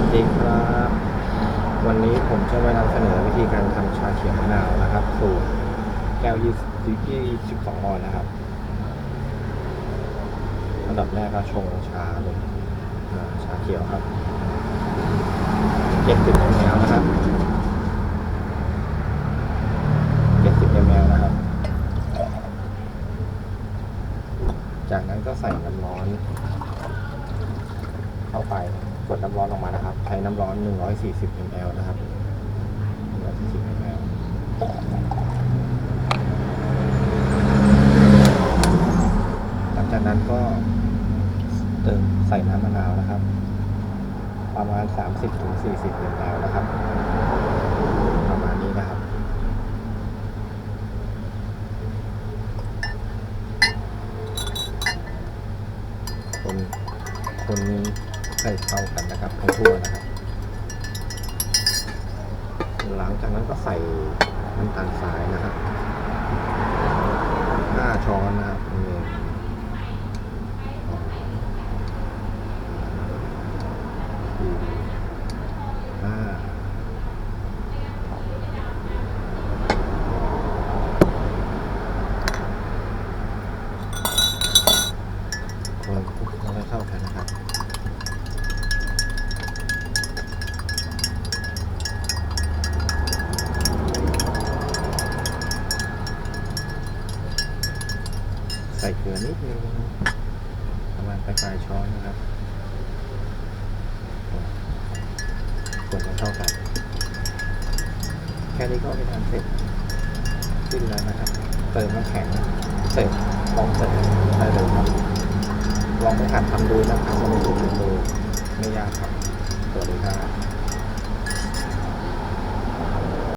วัสดีครับ วันนี้ผมจะมานำเสนอวิธีการทำชาเขียวมะนาวนะครับ สูตรแก้วยี่สิบสองออนนะครับอันดับแรกก็ชงชาเลยชาเขียวครับเจ็ดสิบมลนะครับเจ็ดสิบมลนะครับ จากนั้นก็ใส่น้ำร้อน เข้าไปกดน้ำร้อนออกมานะครับ ใช้น้ำร้อน 140 ml นะครับ140 ml หลังจากนั้นก็เติมใส่น้ำมะนาวนะครับ ประมาณ 30-40 ml นะครับ ประมาณนี้นะครับคนคน ให้เข้ากันนะครับให้ทั่วนะครับ หลังจากนั้นก็ใส่น้ำตาลทรายนะครับห้าช้อนนะครับหนึ่งสองสี่ห้าคนคลุกให้เข้ากันนะครับ ใส่เกลือนิดนึงประมาณปลายช้อนนะครับคนให้เข้ากันแค่นี้ก็เป็นอันเสร็จขึ้นแล้วนะครับ เติมน้ำแข็งเสร็จลองเสร็จได้เลยครับลองไปหัดทำดูนะครับลองไปดูดูไม่ยากครับ